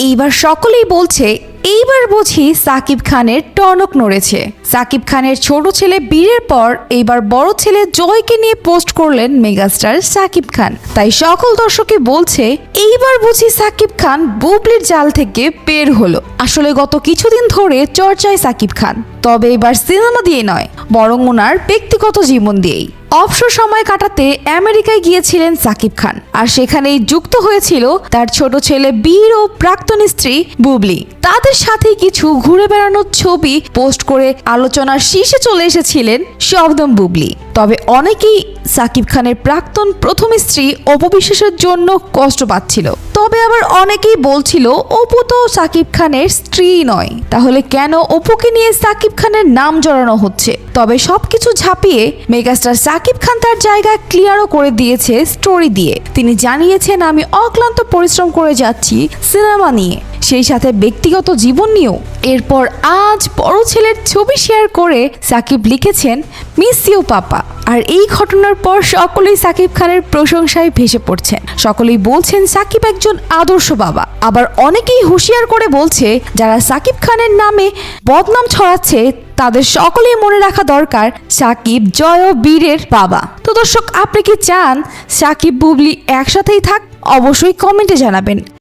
এইবার সকলেই বলছে এইবার বুঝি সাকিব খানের টনক নড়েছে। সাকিব খানের ছোট ছেলে বীরের পর এইবার বড় ছেলে জয়কে নিয়ে পোস্ট করলেন মেগাস্টার সাকিব খান। তাই সকল দর্শকে বলছে, এইবার বুঝি সাকিব খান বুবলির জাল থেকে বের হলো। আসলে গত কিছুদিন ধরে চর্চায় সাকিব খান। তবে এবার সিনেমা দিয়ে নয়, বরং ওনার ব্যক্তিগত জীবন দিয়েই। অবসর সময় কাটাতে আমেরিকায় গিয়েছিলেন সাকিব খান, আর সেখানেই যুক্ত হয়েছিল তার ছোট ছেলে বীর ও প্রাক্তন স্ত্রী বুবলি। তাদের সাথে কিছু ঘুরে বেড়ানোর ছবি পোস্ট করে আলোচনার শীর্ষে চলে এসেছিলেন শব্দম বুবলি। তবে অনেকেই সাকিব খানের প্রাক্তন প্রথম স্ত্রী অপবিশ্বাসের জন্য কষ্ট পাচ্ছিল। তবে আবার অনেকেই বলছিল, অপু তো সাকিব খানের স্ত্রী নয়। তাহলে কেন অপুকে নিয়ে সাকিব খানের নাম জড়ানো হচ্ছে? তবে সবকিছু ঝাঁপিয়ে মেগাস্টার সাকিব খান তার জায়গা ক্লিয়ারও করে দিয়েছে স্টোরি দিয়ে। তিনি জানিয়েছেন, আমি অক্লান্ত পরিশ্রম করে যাচ্ছি সিনেমা নিয়ে। সেই সাথে ব্যক্তিগত জীবন নিয়েও। এরপর আজ বড় ছেলের ছবি শেয়ার করে সাকিব লিখেছেন, মিস ইউ, পাপা। আর এই ঘটনার পর সকলেই সাকিব খানের প্রশংসায় ভেসে পড়ছেন সকলেই বলছেন, সাকিব একজন আদর্শ বাবা। আবার অনেকেই হুঁশিয়ার করে বলছে, যারা সাকিব খানের নামে বদনাম ছড়াচ্ছে, তাদের সকলেই মনে রাখা দরকার সাকিব জয় বীরের বাবা। তো দর্শক, আপনি কি চান সাকিব, বুবলি একসাথেই থাক? অবশ্যই কমেন্টে জানাবেন।